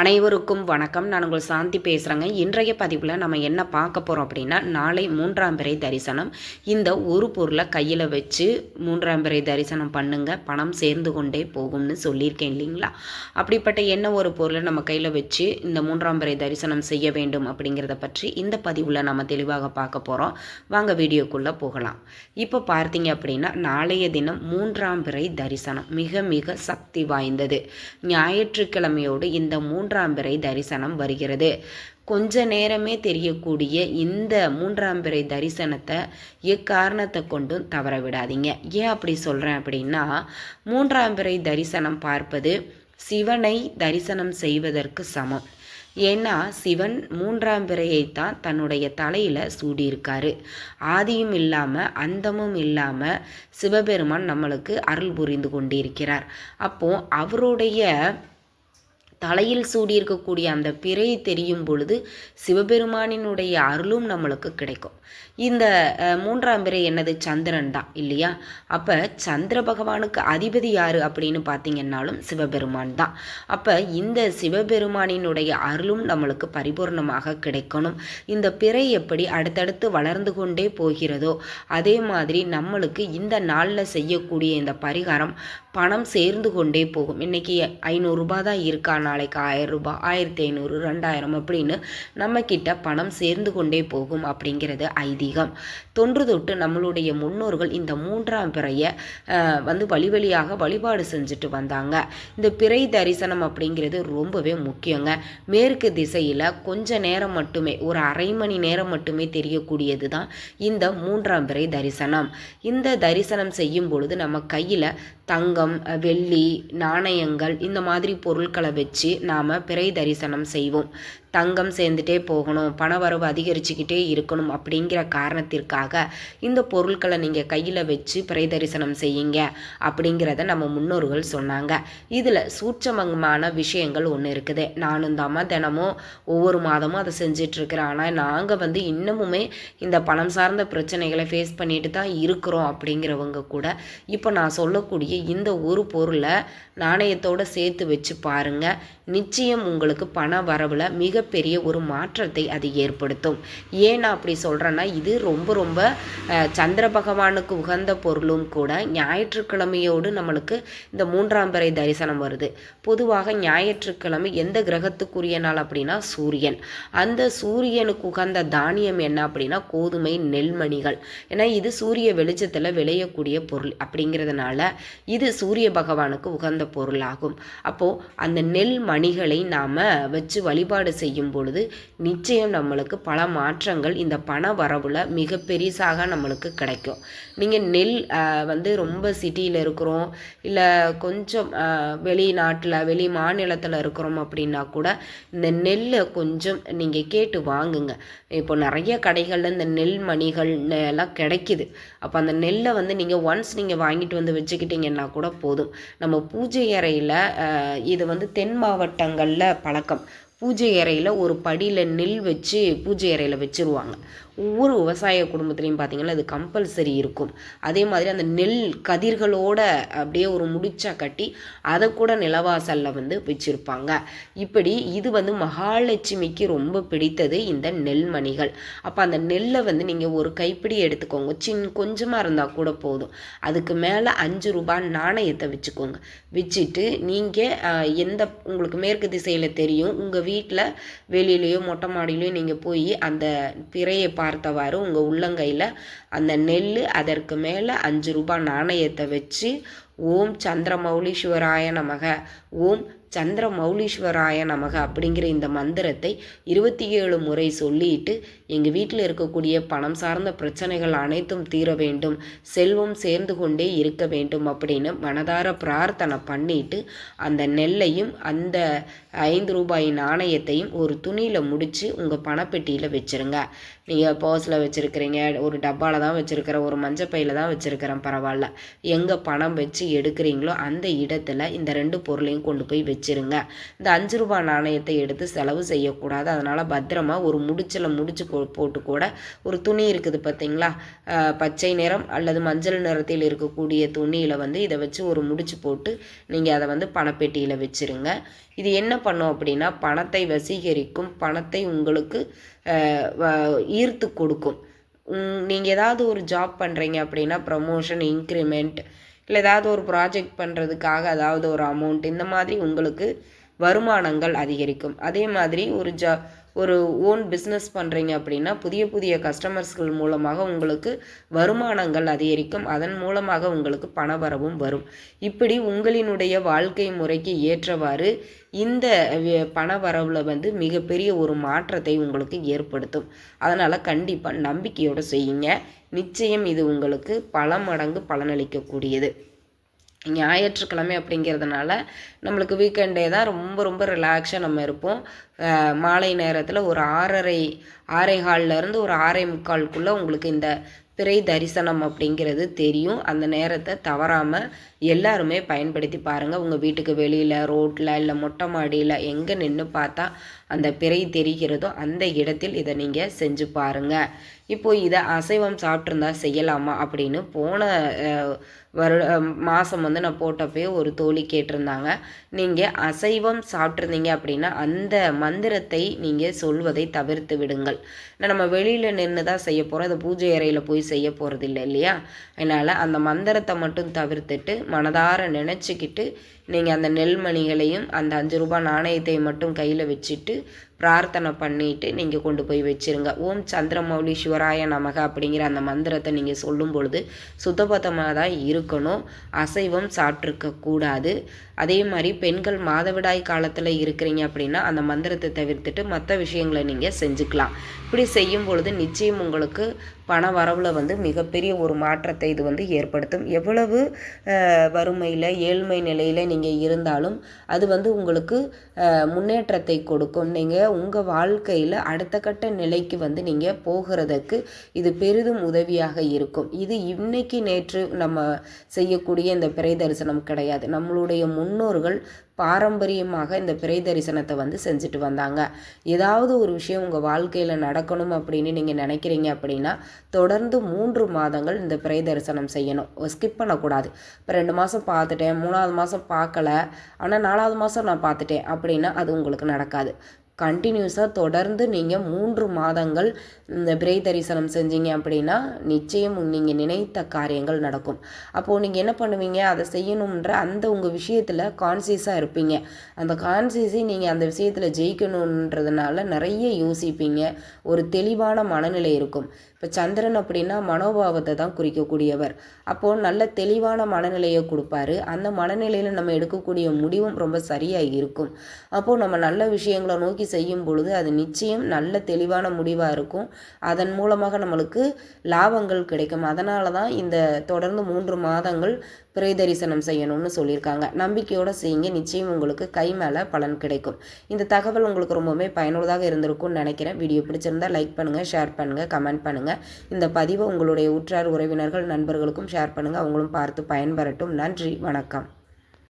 அனைவருக்கும் வணக்கம். நான் உங்கள் சாந்தி பேசுகிறேங்க இன்றைய பதிவில் நம்ம என்ன பார்க்க போகிறோம் அப்படின்னா நாளை மூன்றாம் பிறை தரிசனம். இந்த ஒரு பொருளை கையில் வச்சு மூன்றாம் பிறை தரிசனம் பண்ணுங்க. பணம் சேர்ந்து கொண்டே போகும்னு சொல்லியிருக்கேன் இல்லைங்களா? அப்படிப்பட்ட என்ன ஒரு பொருளை நம்ம கையில் வச்சு இந்த மூன்றாம் பிறை தரிசனம் செய்ய வேண்டும் அப்படிங்கிறத பற்றி இந்த பதிவில் நம்ம தெளிவாக பார்க்க போகிறோம் வாங்க வீடியோக்குள்ளே போகலாம். இப்போ பார்த்தீங்க அப்படின்னா நாளைய தினம் மூன்றாம் பிறை தரிசனம் மிக மிக சக்தி வாய்ந்தது. ஞாயிற்றுக்கிழமையோடு இந்த மூன்றாம் பிறை தரிசனம் வருகிறது. கொஞ்ச நேரமே தெரியக்கூடிய இந்த மூன்றாம் பிறை தரிசனத்தை எக்காரணத்தை கொண்டும் தவற விடாதீங்க ஏன் அப்படி சொல்கிறேன் அப்படின்னா மூன்றாம் பிறை தரிசனம் பார்ப்பது சிவனை தரிசனம் செய்வதற்கு சமம். ஏன்னா சிவன் மூன்றாம் பிறையைத்தான் தன்னுடைய தலையில் சூடியிருக்காரு. ஆதியும் இல்லாமல் அந்தமும் இல்லாமல் சிவபெருமான் நம்மளுக்கு அருள் புரிந்து கொண்டிருக்கிறார். அப்போது அவருடைய தலையில் சூடியிருக்கக்கூடிய அந்த பிறை தெரியும் பொழுது சிவபெருமானினுடைய அருளும் நம்மளுக்கு கிடைக்கும். இந்த மூன்றாம் பிறை என்னது? சந்திரன் தான் இல்லையா? அப்போ சந்திர பகவானுக்கு அதிபதி யார் அப்படின்னு பார்த்தீங்கன்னாலும் சிவபெருமான் தான். அப்போ இந்த சிவபெருமானினுடைய அருளும் நம்மளுக்கு பரிபூர்ணமாக கிடைக்கணும். இந்த பிறை எப்படி அடுத்தடுத்து வளர்ந்து கொண்டே போகிறதோ அதே மாதிரி நம்மளுக்கு இந்த நாளில் செய்யக்கூடிய இந்த பரிகாரம் பணம் சேர்ந்து கொண்டே போகும். இன்றைக்கி ஐநூறுரூபா தான் இருக்கா நாளைக்கு ஆயிரம் ரூபாய் ஆயிரத்தி ஐநூறு ரெண்டாயிரம் அப்படின்னு நம்மக்கிட்ட பணம் சேர்ந்து கொண்டே போகும் அப்படிங்கிறது ஐதீகம். தொன்று தொட்டு நம்மளுடைய முன்னோர்கள் இந்த மூன்றாம் பிறையை வந்து வழி வழியாக வழிபாடு செஞ்சுட்டு வந்தாங்க. இந்த பிறை தரிசனம் அப்படிங்கிறது ரொம்பவே முக்கியங்க. மேற்கு திசையில் கொஞ்ச நேரம் மட்டுமே ஒரு அரை மணி நேரம் மட்டுமே தெரியக்கூடியது தான் இந்த மூன்றாம் பிறை தரிசனம். இந்த தரிசனம் செய்யும் பொழுது நம்ம கையில் தங்கம் வெள்ளி நாணயங்கள் இந்த மாதிரி பொருட்களை வச்சு நாம் பிறை தரிசனம் செய்வோம். தங்கம் சேர்ந்துட்டே போகணும் பண வரவு அதிகரிச்சுக்கிட்டே இருக்கணும் அப்படிங்கிற காரணத்திற்காக இந்த பொருட்களை நீங்கள் கையில் வச்சு பிரைதரிசனம் செய்யுங்க அப்படிங்கிறத நம்ம முன்னோர்கள் சொன்னாங்க. இதில் சூட்சமங்கமான விஷயங்கள் ஒன்று இருக்குது. நானும் தாமா தினமும் ஒவ்வொரு மாதமும் அதை செஞ்சிட்ருக்கிறேன். ஆனால் நாங்கள் வந்து இன்னமுமே இந்த பணம் சார்ந்த பிரச்சனைகளை ஃபேஸ் பண்ணிட்டு தான் இருக்கிறோம் அப்படிங்கிறவங்க கூட இப்போ நான் சொல்லக்கூடிய இந்த ஒரு பொருளை நாணயத்தோடு சேர்த்து வச்சு பாருங்கள் நிச்சயம் உங்களுக்கு பண வரவில் மிக மிகப்பெரிய ஒரு மாற்றத்தை அது ஏற்படுத்தும். ஏன் நான் அப்படி சொல்கிறேன்னா இது ரொம்ப ரொம்ப சந்திர பகவானுக்கு உகந்த பொருளும் கூட ஞாயிற்றுக்கிழமையோடு நம்மளுக்கு இந்த மூன்றாம் பறை தரிசனம் வருது. பொதுவாக ஞாயிற்றுக்கிழமை எந்த கிரகத்துக்குரிய நாள் அப்படின்னா சூரியன். அந்த சூரியனுக்கு உகந்த தானியம் என்ன அப்படின்னா கோதுமை நெல்மணிகள். ஏன்னா இது சூரிய வெளிச்சத்தில் விளையக்கூடிய பொருள் அப்படிங்கிறதுனால இது சூரிய பகவானுக்கு உகந்த பொருளாகும். அப்போது அந்த நெல் மணிகளை நாம் வச்சு வழிபாடு செய்யும் பொழுது நிச்சயம் நம்மளுக்கு பல மாற்றங்கள் இந்த பண வரவில் மிக பெரிசாக நம்மளுக்கு கிடைக்கும். நீங்கள் நெல் வந்து ரொம்ப சிட்டியில் இருக்கிறோம் இல்லை கொஞ்சம் வெளிநாட்டில் வெளி மாநிலத்தில் இருக்கிறோம் அப்படின்னா கூட இந்த நெல்லை கொஞ்சம் நீங்கள் கேட்டு வாங்குங்க. இப்போ நிறைய கடைகளில் இந்த நெல் மணிகள் எல்லாம் கிடைக்கிது. அப்போ அந்த நெல்லை வந்து நீங்கள் ஒன்ஸ் நீங்கள் வாங்கிட்டு வந்து வச்சுக்கிட்டிங்கன்னா கூட போதும். நம்ம பூஜை அறையில் இது வந்து தென் மாவட்டங்களில் பழக்கம். பூஜை அறையில் ஒரு படியில் நெல் வச்சு பூஜை அறையில் வச்சுருவாங்க. ஒவ்வொரு விவசாய குடும்பத்துலேயும் பார்த்திங்கன்னா அது கம்பல்சரி இருக்கும். அதே மாதிரி அந்த நெல் கதிர்களோட அப்படியே ஒரு முடிச்சா கட்டி அதை கூட நிலவாசலில் வந்து வச்சுருப்பாங்க. இப்படி இது வந்து மகாலட்சுமிக்கு ரொம்ப பிடித்தது இந்த நெல்மணிகள் அப்போ அந்த நெல்லை வந்து நீங்கள் ஒரு கைப்பிடி எடுத்துக்கோங்க. சின் கொஞ்சமாக இருந்தால் கூட போதும். அதுக்கு மேலே அஞ்சு ரூபாய் நாணயத்தை வச்சுக்கோங்க. வச்சுட்டு நீங்கள் எந்த உங்களுக்கு மேற்கு திசையில் தெரியும். உங்கள் வீட்டில் வெளியிலையோ மொட்டை மாடியிலையோ நீங்கள் போய் அந்த பிறையை பார்த்தவாறு உங்கள் உள்ளங்கையில் அந்த நெல் அதற்கு மேலே அஞ்சு ரூபாய் நாணயத்தை வச்சு ஓம் சந்திரமௌலீஸ்வராய நமக ஓம் சந்திர மௌலீஸ்வராய நமக அப்படிங்கிற இந்த மந்திரத்தை இருபத்தி ஏழு முறை சொல்லிட்டு எங்கள் வீட்டில் இருக்கக்கூடிய பணம் சார்ந்த பிரச்சனைகள் அனைத்தும் தீர வேண்டும் செல்வம் சேர்ந்து கொண்டே இருக்க வேண்டும் அப்படின்னு மனதார பிரார்த்தனை பண்ணிட்டு அந்த நெல்லையும் அந்த ஐந்து ரூபாய் நாணயத்தையும் ஒரு துணியில் முடித்து உங்கள் பணப்பெட்டியில் வச்சுருங்க. நீங்கள் பர்ஸில் வச்சுருக்கிறீங்க ஒரு டப்பாவில் தான் வச்சுருக்கிறேன் ஒரு மஞ்சப்பையில் தான் வச்சுருக்கிறேன் பரவாயில்ல. எங்கே பணம் வச்சு எடுக்கிறீங்களோ அந்த இடத்துல இந்த ரெண்டு பொருளையும் கொண்டு போய் வச்சு வச்சிருங்க. இந்த அஞ்சு ரூபாய் நாணயத்தை எடுத்து செலவு செய்யக்கூடாது. அதனால் பத்திரமா ஒரு முடிச்சில் முடிச்சு கொ- போட்டு கூட ஒரு துணி இருக்குது பார்த்தீங்களா பச்சை நிறம் அல்லது மஞ்சள் நிறத்தில் இருக்கக்கூடிய துணியில் வந்து இதை வச்சு ஒரு முடிச்சு போட்டு நீங்கள் அதை வந்து பணப்பெட்டியில் வச்சுருங்க. இது என்ன பண்ணும் அப்படின்னா பணத்தை வசீகரிக்கும் பணத்தை உங்களுக்கு வ- ஈர்த்து கொடுக்கும். நீங்கள் ஏதாவது ஒரு ஜாப் பண்ணுறீங்க அப்படின்னா ப்ரமோஷன் இன்க்ரிமெண்ட் இல்லை ஏதாவது ஒரு ப்ராஜெக்ட் பண்ணுறதுக்காக அதாவது ஒரு அமௌண்ட் இந்த மாதிரி உங்களுக்கு வருமானங்கள் அதிகரிக்கும். அதே மாதிரி ஒரு ஜா ஒரு ஓன் பிஸ்னஸ் பண்ணுறீங்க அப்படின்னா புதிய புதிய கஸ்டமர்ஸ்கள் மூலமாக உங்களுக்கு வருமானங்கள் அதிகரிக்கும். அதன் மூலமாக உங்களுக்கு பணவரவும் வரும். இப்படி உங்களினுடைய வாழ்க்கை முறைக்கு ஏற்றவாறு இந்த பண வரவில் வந்து மிகப்பெரிய ஒரு மாற்றத்தை உங்களுக்கு ஏற்படுத்தும். அதனால் கண்டிப்பாக நம்பிக்கையோடு செய்யுங்க. நிச்சயம் இது உங்களுக்கு பல மடங்கு பலனளிக்கக்கூடியது. ஞாயிற்றுக்கிழமை அப்படிங்கிறதுனால நம்மளுக்கு வீக்கெண்டே தான் ரொம்ப ரொம்ப ரிலாக்ஸாக நம்ம இருப்போம். மாலை நேரத்தில் ஒரு ஆறரை ஆறே இருந்து ஒரு ஆறே முக்கால்குள்ளே உங்களுக்கு இந்த பிறை தரிசனம் அப்படிங்கிறது தெரியும். அந்த நேரத்தை தவறாமல் எல்லாருமே பயன்படுத்தி பாருங்கள் உங்கள் வீட்டுக்கு வெளியில் ரோட்டில் இல்லை மொட்டை மாடியில் எங்கே நின்று பார்த்தா அந்த பிறை தெரிகிறதோ அந்த இடத்தில் இதை நீங்கள் செஞ்சு பாருங்கள் இப்போது இதை அசைவம் சாப்பிட்ருந்தா செய்யலாமா அப்படின்னு போன வருட மாதம் வந்து நான் போட்டப்பயே ஒரு தோழி கேட்டிருந்தாங்க. நீங்கள் அசைவம் சாப்பிட்ருந்தீங்க அப்படின்னா அந்த மந்திரத்தை நீங்கள் சொல்வதை தவிர்த்து விடுங்கள். நம்ம வெளியில் நின்று தான் செய்ய போகிறோம் அதை பூஜை அறையில் போய் செய்ய போகிறது இல்லை இல்லையா? அதனால் அந்த மந்திரத்தை மட்டும் தவிர்த்துட்டு மனதார நினச்சிக்கிட்டு நீங்கள் அந்த நெல்மணிகளையும் அந்த அஞ்சு ரூபாய் நாணயத்தை மட்டும் கையில் வச்சுட்டு பிரார்த்தனை பண்ணிட்டு நீங்கள் கொண்டு போய் வச்சிருங்க. ஓம் சந்திரமௌலி சிவராய நமக அப்படிங்கிற அந்த மந்திரத்தை நீங்கள் சொல்லும் பொழுது சுத்தபத்தமாக தான் இருக்கணும். அசைவம் சாப்பிட்ருக்கக்கூடாது அதே மாதிரி பெண்கள் மாதவிடாய் காலத்தில் இருக்கிறீங்க அப்படின்னா அந்த மந்திரத்தை தவிர்த்துட்டு மற்ற விஷயங்களை நீங்கள் செஞ்சுக்கலாம். இப்படி செய்யும் பொழுது நிச்சயம் உங்களுக்கு பண வரவில் வந்து மிகப்பெரிய ஒரு மாற்றத்தை இது வந்து ஏற்படுத்தும். எவ்வளவு வறுமையில் ஏழ்மை நிலையில் நீங்கள் இருந்தாலும் அது வந்து உங்களுக்கு முன்னேற்றத்தை கொடுக்கும். நீங்கள் உங்கள் வாழ்க்கையில் அடுத்த கட்ட நிலைக்கு வந்து நீங்கள் போகிறதுக்கு இது பெரிதும் உதவியாக இருக்கும். இது இன்னைக்கு நேற்று நம்ம செய்யக்கூடிய இந்த பிறை தரிசனம் கிடையாது. நம்மளுடைய முன்னோர்கள் பாரம்பரியமாக இந்த பிறை தரிசனத்தை வந்து செஞ்சுட்டு வந்தாங்க. ஏதாவது ஒரு விஷயம் உங்கள் வாழ்க்கையில் நடக்கணும் அப்படின்னு நீங்கள் நினைக்கிறீங்க அப்படின்னா தொடர்ந்து மூன்று மாதங்கள் இந்த பிறை தரிசனம் செய்யணும். ஸ்கிப் பண்ணக்கூடாது. இப்போ ரெண்டு மாதம் பார்த்துட்டேன் மூணாவது மாதம் பார்க்கல ஆனால் நாலாவது மாதம் நான் பார்த்துட்டேன் அப்படின்னா அது உங்களுக்கு நடக்காது. கண்டினியூஸாக தொடர்ந்து நீங்கள் மூன்று மாதங்கள் இந்த பிறை தரிசனம் செஞ்சீங்க அப்படின்னா நிச்சயம் நீங்கள் நினைத்த காரியங்கள் நடக்கும். அப்போது நீங்கள் என்ன பண்ணுவீங்க? அதை செய்யணுன்ற அந்த உங்கள் விஷயத்தில் கான்சியஸாக இருப்பீங்க. அந்த கான்சியஸை நீங்கள் அந்த விஷயத்தில் ஜெயிக்கணுன்றதுனால நிறைய யோசிப்பீங்க. ஒரு தெளிவான மனநிலை இருக்கும். இப்போ சந்திரன் அப்படின்னா மனோபாவத்தை தான் குறிக்கக்கூடியவர். அப்போது நல்ல தெளிவான மனநிலையை கொடுப்பாரு. அந்த மனநிலையில் நம்ம எடுக்கக்கூடிய முடிவும் ரொம்ப சரியாக இருக்கும். அப்போது நம்ம நல்ல விஷயங்களை நோக்கி நோக்கி செய்யும் பொழுது அது நிச்சயம் நல்ல தெளிவான முடிவாக இருக்கும். அதன் மூலமாக நம்மளுக்கு லாபங்கள் கிடைக்கும். அதனால தான் இந்த தொடர்ந்து மூன்று மாதங்கள் பிறை தரிசனம் செய்யணும்னு சொல்லியிருக்காங்க. நம்பிக்கையோடு செய்யுங்க. நிச்சயம் உங்களுக்கு கை மேலே பலன் கிடைக்கும். இந்த தகவல் உங்களுக்கு ரொம்பவுமே பயனுள்ளதாக இருந்திருக்கும்னு நினைக்கிறேன். வீடியோ பிடிச்சிருந்தா லைக் பண்ணுங்கள் ஷேர் பண்ணுங்கள் கமெண்ட் பண்ணுங்கள் இந்த பதிவை உங்களுடைய உற்றார் உறவினர்கள் நண்பர்களுக்கும் ஷேர் பண்ணுங்கள் அவங்களும் பார்த்து பயன்பெறட்டும். நன்றி வணக்கம்.